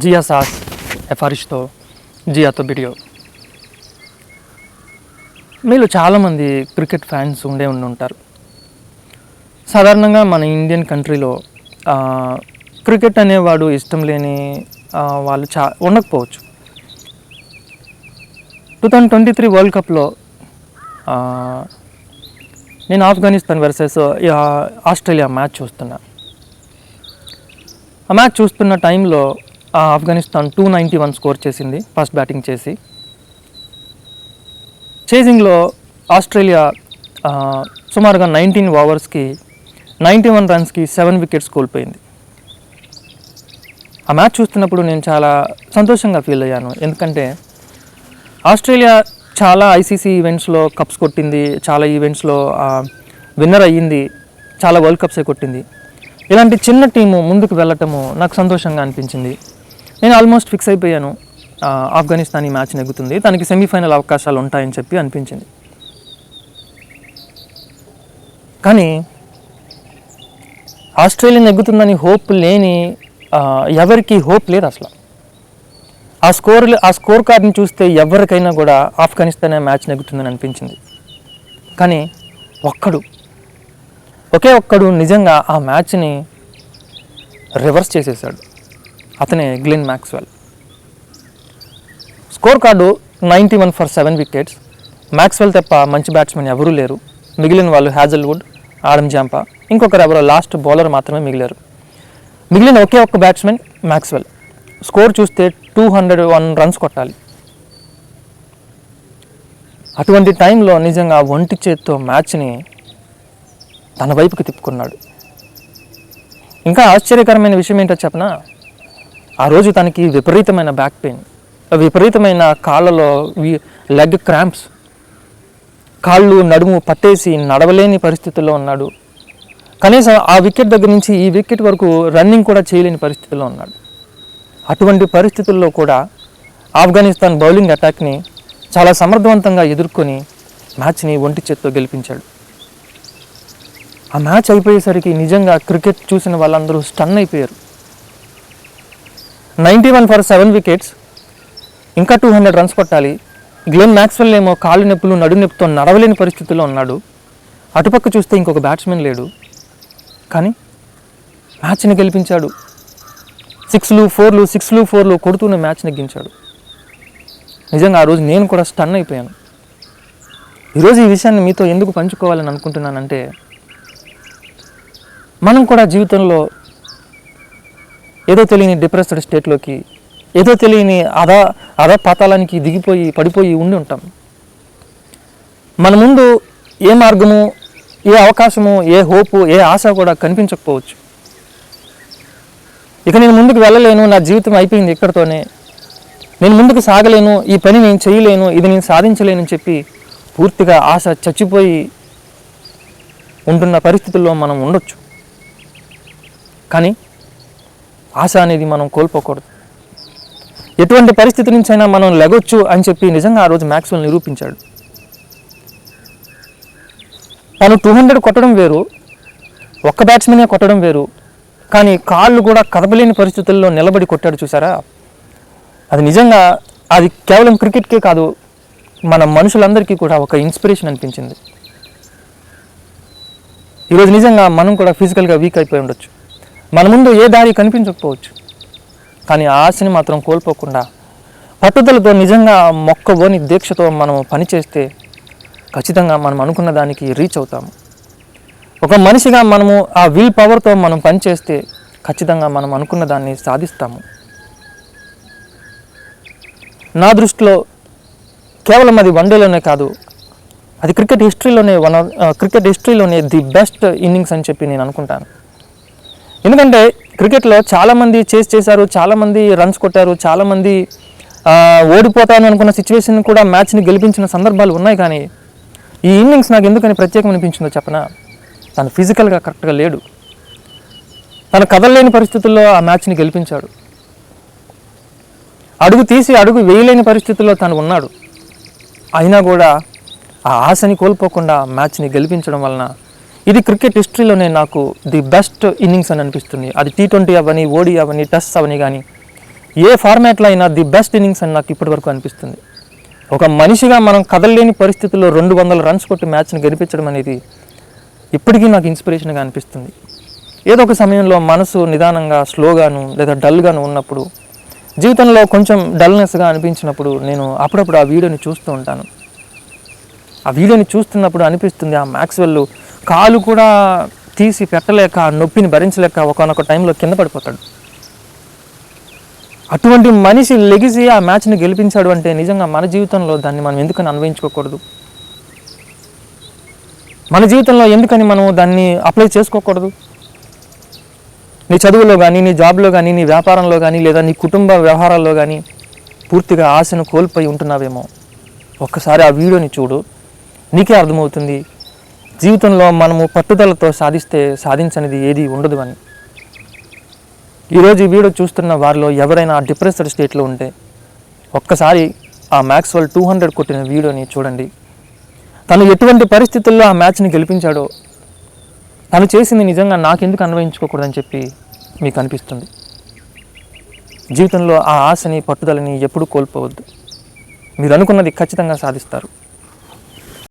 జియా సాస్ ఎఫారిష్తో జియాతో వీడియో మీలో చాలామంది క్రికెట్ ఫ్యాన్స్ ఉండే ఉండి ఉంటారు. సాధారణంగా మన ఇండియన్ కంట్రీలో క్రికెట్ అనేవాడు ఇష్టం లేని వాళ్ళు చా ఉండకపోవచ్చు. Two thousand twenty three world కప్లో నేను ఆఫ్ఘనిస్తాన్ వర్సెస్ ఆస్ట్రేలియా మ్యాచ్ చూస్తున్నా. ఆ మ్యాచ్ చూస్తున్న టైంలో Afghanistan two ninety one score చేసింది ఫస్ట్ బ్యాటింగ్ చేసి. చేసింగ్లో ఆస్ట్రేలియా సుమారుగా నైన్టీన్ ఓవర్స్కి నైంటీ వన్ రన్స్కి సెవెన్ వికెట్స్ కోల్పోయింది. ఆ మ్యాచ్ చూస్తున్నప్పుడు నేను చాలా సంతోషంగా ఫీల్ అయ్యాను. ఎందుకంటే ఆస్ట్రేలియా చాలా ఐసీసీ ఈవెంట్స్లో కప్స్ కొట్టింది చాలా ఈవెంట్స్లో విన్నర్ అయ్యింది చాలా వరల్డ్ కప్సే కొట్టింది. ఇలాంటి చిన్న టీము ముందుకు వెళ్ళటము నాకు సంతోషంగా అనిపించింది. నేను ఆల్మోస్ట్ ఫిక్స్ అయిపోయాను. ఆఫ్ఘనిస్తాన్ ఈ మ్యాచ్ నెగ్గుతుంది. తనకి సెమీఫైనల్ అవకాశాలు ఉంటాయని చెప్పి అనిపించింది. కానీ ఆస్ట్రేలియా నెగ్గుతుందని హోప్ లేని ఎవరికి హోప్ లేదు అసలు. ఆ స్కోర్ ఆ స్కోర్ కార్డ్ని చూస్తే ఎవరికైనా కూడా ఆఫ్ఘనిస్తాన్ మ్యాచ్ నెగ్గుతుందని అనిపించింది. కానీ ఒక్కడు ఒకే ఒక్కడు నిజంగా ఆ మ్యాచ్ని రివర్స్ చేసేసాడు. అతనే Glenn Maxwell. Score card ninety one for seven wickets. Maxwell తప్ప మంచి బ్యాట్స్మెన్ ఎవరూ లేరు. మిగిలిన వాళ్ళు హ్యాజల్వుడ్ ఆడమ్ జాంపా ఇంకొకరు ఎవరో లాస్ట్ బౌలర్ మాత్రమే మిగిలారు. మిగిలిన ఒకే ఒక్క బ్యాట్స్మెన్ మ్యాక్స్వెల్. స్కోర్ చూస్తే టూ హండ్రెడ్ వన్ రన్స్ కొట్టాలి. అటువంటి టైంలో నిజంగా ఒంటి చేత్తో మ్యాచ్ని తన వైపుకి తిప్పుకున్నాడు. ఇంకా ఆశ్చర్యకరమైన విషయం ఏంటో చెప్పనా? ఆ రోజు తనకి విపరీతమైన బ్యాక్ పెయిన్ విపరీతమైన కాళ్ళలో లెగ్ క్రాంప్స్ కాళ్ళు నడుము పట్టేసి నడవలేని పరిస్థితుల్లో ఉన్నాడు. కనీసం ఆ వికెట్ దగ్గర నుంచి ఈ వికెట్ వరకు రన్నింగ్ కూడా చేయలేని పరిస్థితిలో ఉన్నాడు. అటువంటి పరిస్థితుల్లో కూడా ఆఫ్ఘనిస్తాన్ బౌలింగ్ అటాక్ని చాలా సమర్థవంతంగా ఎదుర్కొని మ్యాచ్ని ఒంటి చేత్తో గెలిపించాడు. ఆ మ్యాచ్ అయిపోయేసరికి నిజంగా క్రికెట్ చూసిన వాళ్ళందరూ స్టన్ అయిపోయారు. Ninety one for seven wickets ఇంకా టూ హండ్రెడ్ రన్స్ కొట్టాలి. గ్లెన్ మ్యాక్స్వెల్ ఏమో కాళ్ళు నొప్పులు నడు నొప్పితో నడవలేని పరిస్థితిలో ఉన్నాడు. అటుపక్క చూస్తే ఇంకొక బ్యాట్స్మెన్ లేడు. కానీ మ్యాచ్ని గెలిపించాడు. సిక్స్లు ఫోర్లు సిక్స్లు ఫోర్లు కొడుతూనే మ్యాచ్ నెగ్గించాడు నిజంగా ఆ రోజు నేను కూడా స్టన్ అయిపోయాను. ఈరోజు ఈ విషయాన్ని మీతో ఎందుకు పంచుకోవాలని అనుకుంటున్నానంటే మనం కూడా జీవితంలో ఏదో తెలియని డిప్రెస్డ్ స్టేట్లోకి ఏదో తెలియని అదా అదా పాతాళానికి దిగిపోయి పడిపోయి ఉండి ఉంటాం. మన ముందు ఏ మార్గము ఏ అవకాశము ఏ హోపు ఏ ఆశ కూడా కనిపించకపోవచ్చు. ఇక నేను ముందుకు వెళ్ళలేను నా జీవితం అయిపోయింది ఇక్కడితోనే. నేను ముందుకు సాగలేను ఈ పని నేను చేయలేను ఇది నేను సాధించలేనని చెప్పి పూర్తిగా ఆశ చచ్చిపోయి ఉంటున్న పరిస్థితుల్లో మనం ఉండొచ్చు. కానీ ఆశ అనేది మనం కోల్పోకూడదు. ఎటువంటి పరిస్థితి నుంచి అయినా మనం లెగొచ్చు అని చెప్పి నిజంగా ఆ రోజు మ్యాక్స్వెల్ నిరూపించాడు. తను టూ హండ్రెడ్ కొట్టడం వేరు ఒక్క బ్యాట్స్మెనే కొట్టడం వేరు కానీ కాళ్ళు కూడా కదపలేని పరిస్థితుల్లో నిలబడి కొట్టాడు చూసారా? అది నిజంగా అది కేవలం క్రికెట్కే కాదు మన మనుషులందరికీ కూడా ఒక ఇన్స్పిరేషన్ అనిపించింది. ఈరోజు నిజంగా మనం కూడా ఫిజికల్గా వీక్ అయిపోయి ఉండొచ్చు. మన ముందు ఏ దారి కనిపించకపోవచ్చు. కానీ ఆ ఆశని మాత్రం కోల్పోకుండా పట్టుదలతో నిజంగా మొక్కబోని దీక్షతో మనం పనిచేస్తే ఖచ్చితంగా మనం అనుకున్న దానికి రీచ్ అవుతాము. ఒక మనిషిగా మనము ఆ విల్ పవర్తో మనం పనిచేస్తే ఖచ్చితంగా మనం అనుకున్న దాన్ని సాధిస్తాము. నా దృష్టిలో కేవలం అది వన్డేలోనే కాదు అది క్రికెట్ హిస్టరీలోనే వన్ ఆఫ్ క్రికెట్ హిస్టరీలోనే ది బెస్ట్ ఇన్నింగ్స్ అని చెప్పి నేను అనుకుంటాను. ఎందుకంటే క్రికెట్లో చాలామంది చేసి చేశారు చాలామంది రన్స్ కొట్టారు చాలామంది ఓడిపోతాను అనుకున్న సిచ్యువేషన్ కూడా మ్యాచ్ని గెలిపించిన సందర్భాలు ఉన్నాయి కానీ ఈ ఇన్నింగ్స్ నాకు ఎందుకని ప్రత్యేకం అనిపించిందో చెప్పనా? తను ఫిజికల్గా కరెక్ట్గా లేడు. తను కదలలేని పరిస్థితుల్లో ఆ మ్యాచ్ని గెలిపించాడు. అడుగు తీసి అడుగు వేయలేని పరిస్థితుల్లో తను ఉన్నాడు. అయినా కూడా ఆ ఆశని కోల్పోకుండా మ్యాచ్ని గెలిపించడం వలన ఇది క్రికెట్ హిస్టరీలోనే నాకు ది బెస్ట్ ఇన్నింగ్స్ అని అనిపిస్తుంది. అది టీ ట్వంటీ అవని ఓడి అవని టెస్ట్ అవని కానీ ఏ ఫార్మాట్లో అయినా ది బెస్ట్ ఇన్నింగ్స్ అని నాకు ఇప్పటివరకు అనిపిస్తుంది. ఒక మనిషిగా మనం కదలలేని పరిస్థితుల్లో రెండు వందల రన్స్ కొట్టి మ్యాచ్ని గెలిపించడం అనేది ఇప్పటికీ నాకు ఇన్స్పిరేషన్గా అనిపిస్తుంది. ఏదో ఒక సమయంలో మనసు నిదానంగా స్లోగాను లేదా డల్గాను ఉన్నప్పుడు జీవితంలో కొంచెం డల్నెస్గా అనిపించినప్పుడు నేను అప్పుడప్పుడు ఆ వీడియోని చూస్తూ ఉంటాను. ఆ వీడియోని చూస్తున్నప్పుడు అనిపిస్తుంది ఆ మ్యాక్స్వెల్ కాలు కూడా తీసి పెట్టలేక ఆ నొప్పిని భరించలేక ఒకనొక టైంలో కింద పడిపోతాడు. అటువంటి మనిషి లెగిసి ఆ మ్యాచ్ని గెలిపించాడు అంటే నిజంగా మన జీవితంలో దాన్ని మనం ఎందుకని అన్వయించుకోకూడదు మన జీవితంలో ఎందుకని మనం దాన్ని అప్లై చేసుకోకూడదు? నీ చదువులో కానీ నీ జాబ్లో కానీ నీ వ్యాపారంలో కానీ లేదా నీ కుటుంబ వ్యవహారాల్లో కానీ పూర్తిగా ఆశను కోల్పోయి ఉంటున్నావేమో. ఒక్కసారి ఆ వీడియోని చూడు. నీకే అర్థమవుతుంది. జీవితంలో మనము పట్టుదలతో సాధిస్తే సాధించనిది ఏది ఉండదు అని. ఈరోజు ఈ వీడియో చూస్తున్న వారిలో ఎవరైనా డిప్రెస్డ్ స్టేట్లో ఉంటే ఒక్కసారి ఆ మ్యాక్స్వెల్ టూ హండ్రెడ్ కొట్టిన వీడియోని చూడండి. తను ఎటువంటి పరిస్థితుల్లో ఆ మ్యాచ్ని గెలిపించాడో తను చేసింది నిజంగా నాకెందుకు అన్వయించుకోకూడదని చెప్పి మీకు అనిపిస్తుంది. జీవితంలో ఆ ఆశని పట్టుదలని ఎప్పుడూ కోల్పోవద్దు. మీరు అనుకున్నది ఖచ్చితంగా సాధిస్తారు.